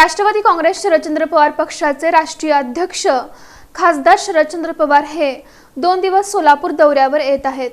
राष्ट्रवादी काँग्रेस शरदचंद्र पवार पक्षाचे राष्ट्रीय अध्यक्ष खासदार शरदचंद्र पवार हे दोन दिवस सोलापूर दौऱ्यावर येत आहेत.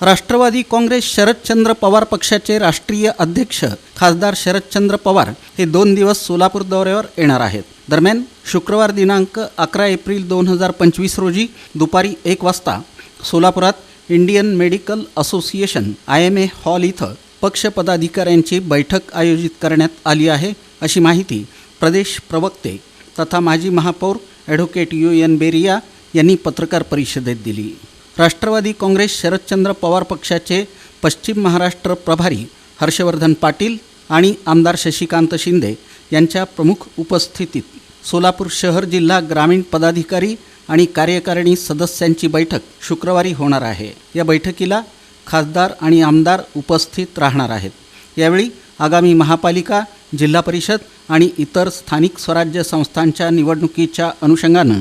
राष्ट्रवादी काँग्रेस शरदचंद्र पवार पक्षाचे राष्ट्रीय अध्यक्ष खासदार शरदचंद्र पवार हे दोन दिवस सोलापूर दौऱ्यावर येणार आहेत. दरम्यान शुक्रवार दिनांक अकरा एप्रिल दोन हजार पंचवीस रोजी दुपारी एक वाजता सोलापुरात Indian medical association I M A hall इथं पक्ष पदाधिकाऱ्यांची बैठक आयोजित करण्यात आली आहे अशी माहिती प्रदेश प्रवक्ते तथा माजी महापौर ॲडव्होकेट यू एन बेरिया यांनी पत्रकार परिषदेत दिली. राष्ट्रवादी काँग्रेस शरदचंद्र पवार पक्षाचे पश्चिम महाराष्ट्र प्रभारी हर्षवर्धन पाटील आणि आमदार शशिकांत शिंदे यांच्या प्रमुख उपस्थितीत सोलापूर शहर जिल्हा ग्रामीण पदाधिकारी आणि कार्यकारिणी सदस्यांची बैठक शुक्रवारी होणार आहे. या बैठकीला खासदार आणि आमदार उपस्थित राहणार आहेत. यावेळी आगामी महापालिका जिल्हा परिषद आणि इतर स्थानिक स्वराज्य संस्थांच्या निवडणुकीच्या अनुषंगानं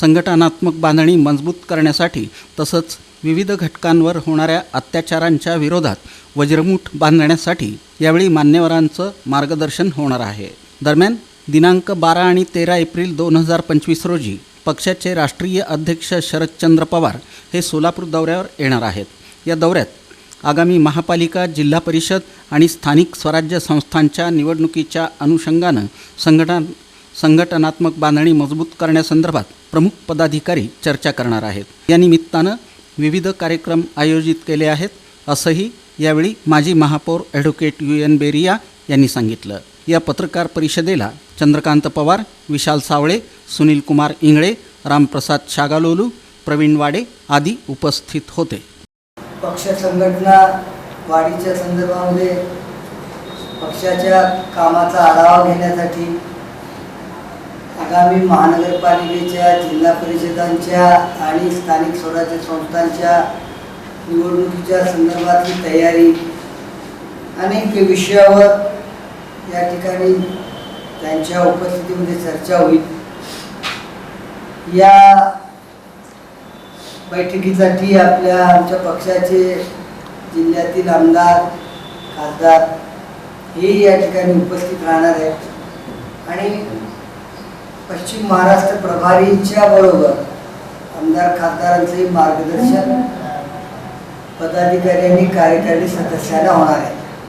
संघटनात्मक बांधणी मजबूत करण्यासाठी तसंच विविध घटकांवर होणाऱ्या अत्याचारांच्या विरोधात वज्रमूठ बांधण्यासाठी यावेळी मान्यवरांचं मार्गदर्शन होणार आहे. दरम्यान दिनांक बारा आणि तेरा एप्रिल दोन हजार पंचवीस रोजी पक्षाचे राष्ट्रीय अध्यक्ष शरदचंद्र पवार हे सोलापूर दौऱ्यावर येणार आहेत. या दौऱ्यात आगामी महापालिका जिल्हा परिषद आणि स्थानिक स्वराज्य संस्थांच्या निवडणुकीच्या अनुषंगानं संघटन संघटनात्मक बांधणी मजबूत करण्यासंदर्भात प्रमुख पदाधिकारी चर्चा करणार आहेत. या निमित्तानं विविध कार्यक्रम आयोजित केले आहेत असंही यावेळी माजी महापौर ॲडव्होकेट यू एन बेरिया यांनी सांगितलं. या पत्रकार परिषदेला चंद्रकांत पवार विशाल सावळे सुनील कुमार इंगळे रामप्रसाद शागालोलू प्रवीण वाडे आदी उपस्थित होते. पक्ष संघटना वाढीच्या संदर्भामध्ये पक्षाच्या कामाचा आढावा घेण्यासाठी आगामी महानगरपालिकेच्या जिल्हा परिषदांच्या आणि स्थानिक स्वराज्य संस्थांच्या निवडणुकीच्या संदर्भातली तयारी अनेक विषयावर या ठिकाणी त्यांच्या उपस्थितीमध्ये चर्चा होईल. या बैठकीसाठी आपल्या आमच्या पक्षाचे जिल्ह्यातील आमदार खासदार हेही या ठिकाणी उपस्थित राहणार आहेत. आणि पश्चिम महाराष्ट्र प्रभारीच्या बरोबर आमदार खासदारांचंही मार्गदर्शन पदाधिकारी आणि कार्यकारिणी सदस्यांना होणार आहे.